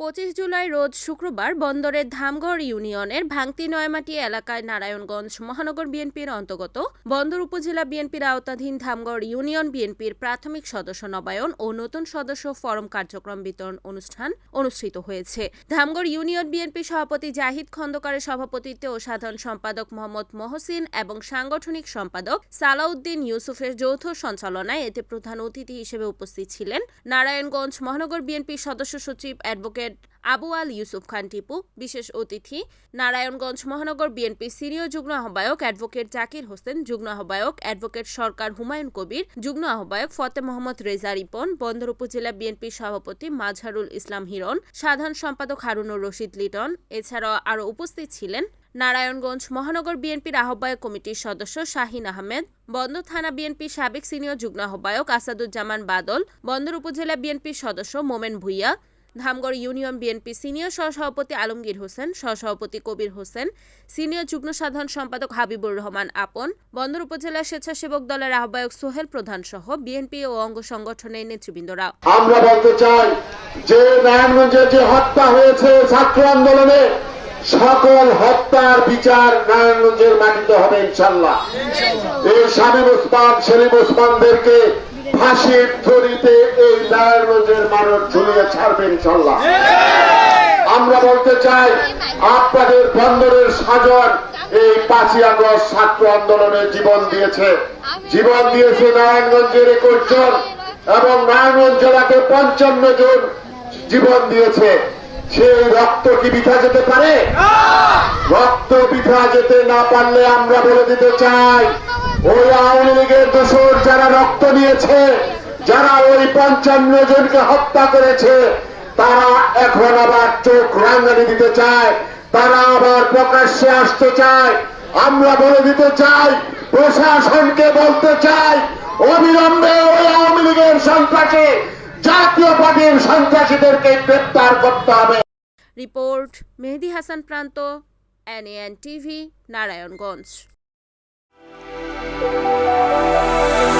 পঁচিশ জুলাই রোজ শুক্রবার বন্দরের ধামগড় ইউনিয়নের ভাঙতি নয়মাটি এলাকায় নারায়ণগঞ্জ মহানগর বিএনপির অন্তর্গত বন্দর উপজেলা বিএনপির আওতাধীন ধামগড় ইউনিয়ন বিএনপির প্রাথমিক সদস্য নবায়ন ও নতুন সদস্য ফরম কার্যক্রম বিতরণ অনুষ্ঠান অনুষ্ঠিত হয়েছে। ধামগড় ইউনিয়ন বিএনপি সভাপতি জাহিদ খন্দকারের সভাপতিত্বে ও সাধারণ সম্পাদক মোহাম্মদ মহসিন এবং সাংগঠনিক সম্পাদক সালাউদ্দিন ইউসুফের যৌথ সঞ্চালনায় এতে প্রধান অতিথি হিসেবে উপস্থিত ছিলেন নারায়ণগঞ্জ মহানগর বিএনপির সদস্য সচিব অ্যাডভোকেট আবু আল ইউসুফ খান টিপু, বিশেষ অতিথি, নারায়ণগঞ্জ মহানগর বিএনপি সিনিয়র যুগ্ম আহ্বায়ক অ্যাডভোকেট জাকির হোসেন, যুগ্ম আহ্বায়ক অ্যাডভোকেট সরকার হুমায়ুন কবির, যুগ্ম আহ্বায়ক ফতে মোহাম্মদ রেজা রিপন, বন্দর উপজেলা বিএনপির সভাপতি মাজহারুল ইসলাম হিরণ, সাধারণ সম্পাদক হারুনুর রশিদ লিটন। এছাড়াও আরও উপস্থিত ছিলেন নারায়ণগঞ্জ মহানগর বিএনপির আহ্বায়ক কমিটির সদস্য শাহিন আহমেদ, বন্দর থানা বিএনপির সাবেক সিনিয়র যুগ্ম আহ্বায়ক আসাদুজ্জামান বাদল, বন্দর উপজেলা বিএনপির সদস্য Momen Bhuiyan Dhamgarh union BNP senior সহসভাপতি আলমগীর হোসেন, সহসভাপতি কবির হোসেন, সিনিয়র যুগ্ম সাধারণ সম্পাদক হাবিবুর রহমান আপন, বন্দর উপজেলা স্বেচ্ছাসেবক দলের আহ্বায়ক সোহেল প্রধান সহ বিএনপি ও অঙ্গ সংগঠনের নেতৃবৃন্দরা। আমরা বলতে চাই, যে নারায়ণগঞ্জে যে হত্যা হয়েছে ছাত্র আন্দোলনে, সকল হত্যার বিচার নারায়ণগঞ্জের মাটিতে হবে ইনশাল্লাহ। এই শামীম ওসমান সেলিম ওসমানদেরকে ফাঁসির ধরিতে এই নারায়ণগঞ্জের মানুষ ঝুলিয়ে ছাড়বে ইনশাল্লাহ আমরা বলতে চাই আপনাদের বন্দরের সাজন এই পাঁচই আগস্ট ছাত্র আন্দোলনে জীবন দিয়েছে। জীবন দিয়েছে নারায়ণগঞ্জের একুশ জন এবং নারায়ণগঞ্জ জেলাকে পঞ্চান্ন জন জীবন দিয়েছে। সেই রক্ত কি বিঠা যেতে পারে? রক্ত বিঠা যেতে না পারলে আমরা বলে দিতে চাই ওই আওয়ামী লীগের দোষর যারা রক্ত নিয়েছে, যারা ওই পঞ্চান্ন জনকে হত্যা করেছে, তারা এখন আবার চোখ রাঙ্গানি দিতে চায়, তারা আবার প্রকাশ্যে আসতে চায়, আমরা বলে দিতে চাই, প্রশাসনকে বলতে চাই, অবিলম্বে ওই আওয়ামী লীগের সন্ত্রাসী, জাতীয় পার্টির সন্ত্রাসীদেরকে গ্রেপ্তার করতে হবে। রিপোর্ট মেহেদি হাসান প্রান্ত এনএন টিভি নারায়ণগঞ্জ। うん。